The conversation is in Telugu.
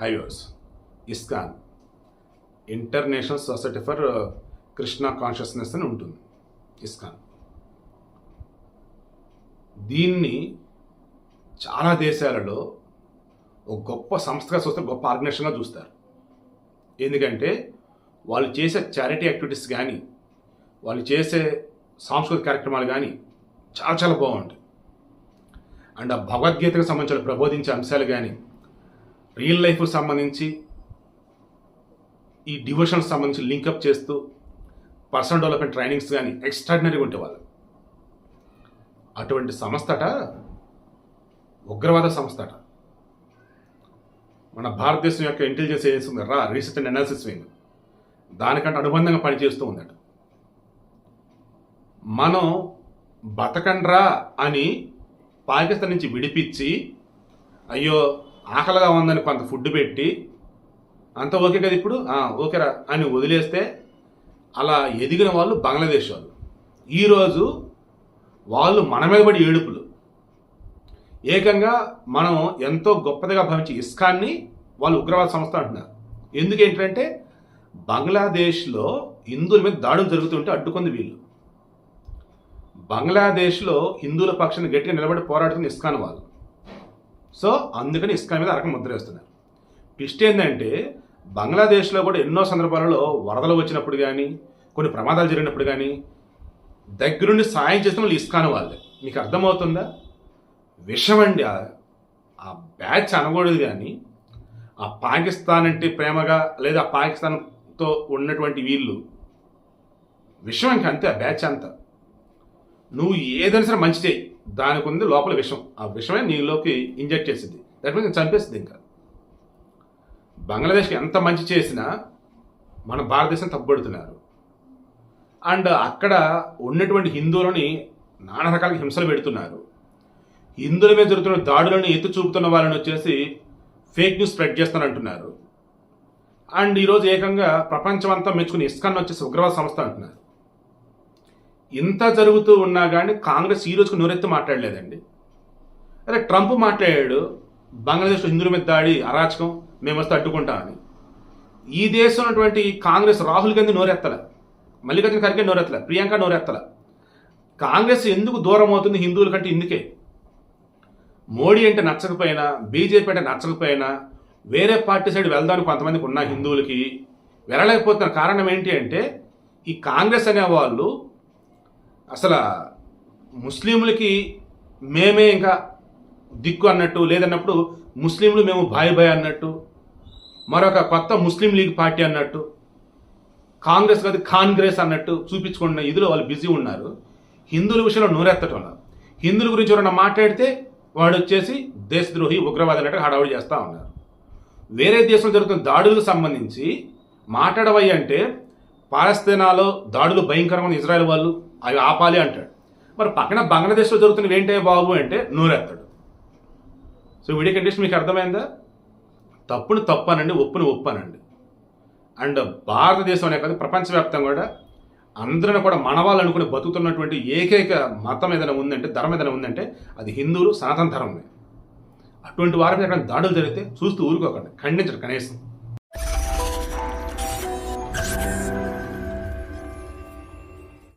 Highways ISKCON international society for Krishna consciousness అని ఉంటుంది ఇస్కాన్. దీన్ని చాలా దేశాలలో ఒక గొప్ప సంస్థగా చూస్తే గొప్ప ఆర్గనైజేషన్గా చూస్తారు. ఎందుకంటే వాళ్ళు చేసే చారిటీ యాక్టివిటీస్ కానీ వాళ్ళు చేసే సాంస్కృతిక కార్యక్రమాలు కానీ చాలా చాలా బాగుంటాయి. అండ్ ఆ భగవద్గీతకు సంబంధించిన ప్రబోధించే అంశాలు కానీ రియల్ లైఫ్కి సంబంధించి ఈ డివోషన్కి సంబంధించి లింకప్ చేస్తూ పర్సనల్ డెవలప్మెంట్ ట్రైనింగ్స్ కానీ ఎక్స్ట్రాడినరీగా ఉండేవాళ్ళు అటువంటి సంస్థట ఉగ్రవాద సంస్థట. మన భారతదేశం యొక్క ఇంటెలిజెన్స్ ఏజెన్సీ ఉంది రా రీసెర్చ్ అండ్ అనాలిసిస్ వింగ్ దానికంటే అనుబంధంగా పనిచేస్తూ ఉందట. మనం బతకండ్రా అని పాకిస్తాన్ నుంచి విడిపించి అయ్యో ఆకలిగా ఉందని కొంత ఫుడ్ పెట్టి అంత ఓకే కదా ఇప్పుడు? ఓకేరా అని వదిలేస్తే అలా ఎదిగిన వాళ్ళు బంగ్లాదేశ్ వాళ్ళు. ఈరోజు వాళ్ళు మన మీద పడి ఏడుపులు. ఏకంగా మనం ఎంతో గొప్పదిగా భావించే ఇస్కాన్ని వాళ్ళు ఉగ్రవాద సంస్థ అంటున్నారు. ఎందుకు ఏంటంటే బంగ్లాదేశ్లో హిందువుల మీద దాడులు జరుగుతుంటే అడ్డుకుంది వీళ్ళు. బంగ్లాదేశ్లో హిందువుల పక్షాన్ని గట్టిగా నిలబడి పోరాడుతున్న ఇస్కాన్ వాళ్ళు. సో అందుకని ఇస్కాన్ మీద అరకం ముద్ర వేస్తున్నారు. ట్విస్ట్ ఏంటంటే బంగ్లాదేశ్లో కూడా ఎన్నో సందర్భాలలో వరదలు వచ్చినప్పుడు కానీ కొన్ని ప్రమాదాలు జరిగినప్పుడు కానీ దగ్గరుండి సాయం చేసిన వాళ్ళు ఇస్కాన్ వాళ్ళే. మీకు అర్థమవుతుందా? విషం అండి ఆ- బ్యాచ్ అనకూడదు కానీ ఆ పాకిస్తాన్ అంటే ప్రేమగా లేదా పాకిస్తాన్తో ఉన్నటువంటి వీళ్ళు విషయం ఇంకా అంతే ఆ బ్యాచ్ అంతా. నువ్వు ఏదైనా సరే మంచి చేయి. దానికి ఉంది లోపల విషం. ఆ విషమే నీలోకి ఇంజెక్ట్ చేసింది. దట్ మీన్స్ చంపేసింది ఇంకా. బంగ్లాదేశ్కి ఎంత మంచి చేసినా మన భారతదేశం తప్పుబడుతున్నారు. అండ్ అక్కడ ఉన్నటువంటి హిందువులని నానా రకాల హింసలు పెడుతున్నారు. హిందువుల మీద జరుగుతున్న దాడులను ఎత్తు చూపుతున్న వాళ్ళని వచ్చేసి ఫేక్ న్యూస్ స్ప్రెడ్ చేస్తానంటున్నారు అండ్ ఈరోజు ఏకంగా ప్రపంచం అంతా మెచ్చుకుని ఇస్కాన్ వచ్చేసి ఉగ్రవాద సంస్థ అంటున్నారు. ఇంత జరుగుతూ ఉన్నా కానీ కాంగ్రెస్ ఈ రోజుకు నోరెత్తి మాట్లాడలేదండి. అరే ట్రంప్ మాట్లాడాడు బంగ్లాదేశ్లో హిందువుల మీద దాడి అరాచకం మేము వస్తే అడ్డుకుంటామని ఈ దేశం ఉన్నటువంటి కాంగ్రెస్ రాహుల్ గాంధీ నోరెత్తల. మల్లికార్జున ఖర్గే నోరెత్తల. ప్రియాంక నోరెత్తల. కాంగ్రెస్ ఎందుకు దూరం అవుతుంది హిందువుల కంటే ఇందుకే? మోడీ అంటే నచ్చకపోయినా బీజేపీ అంటే నచ్చకపోయినా వేరే పార్టీ సైడ్ వెళ్దానికి కొంతమందికి ఉన్న హిందువులకి వెళ్ళలేకపోతున్న కారణం ఏంటి అంటే ఈ కాంగ్రెస్ అనే వాళ్ళు అసలు ముస్లింలకి మేమే ఇంకా దిక్కు అన్నట్టు లేదన్నప్పుడు ముస్లింలు మేము భాయ్ భాయ్ అన్నట్టు మరొక కొత్త ముస్లిం లీగ్ పార్టీ అన్నట్టు కాంగ్రెస్ కాదు కాంగ్రెస్ అన్నట్టు చూపించుకున్న ఇదిలో వాళ్ళు బిజీ ఉన్నారు హిందువుల విషయంలో నోరెత్తటం లేదు. హిందువుల గురించి ఎవరైనా మాట్లాడితే వాడు వచ్చేసి దేశద్రోహి ఉగ్రవాది అన్నట్టు హడావుడి చేస్తూ ఉన్నారు వేరే దేశంలో జరుగుతున్న దాడులకు సంబంధించి మాట్లాడవయ్యంటే పాలస్తీనాలో దాడులు భయంకరమైన ఇజ్రాయెల్ వాళ్ళు అవి ఆపాలి అంటాడు. మరి పక్కన బంగ్లాదేశ్లో జరుగుతున్నవి ఏంటే బాబు అంటే నూరెత్తాడు. సో వీడియో కండిషన్ మీకు అర్థమైందా? తప్పుని తప్పు అనండి ఒప్పుని ఒప్పు అనండి అండ్ భారతదేశం అనే కాదు ప్రపంచవ్యాప్తంగా కూడా అందరిని కూడా మనవాళ్ళు అనుకుని బతుకుతున్నటువంటి ఏకైక మతం ఏదైనా ఉందంటే ధర్మం ఏదైనా ఉందంటే అది హిందువులు సనాతన ధర్మమే. అటువంటి వారి మీద దాడులు జరిగితే చూస్తూ ఊరుకోకండి ఖండించరు కనీసం.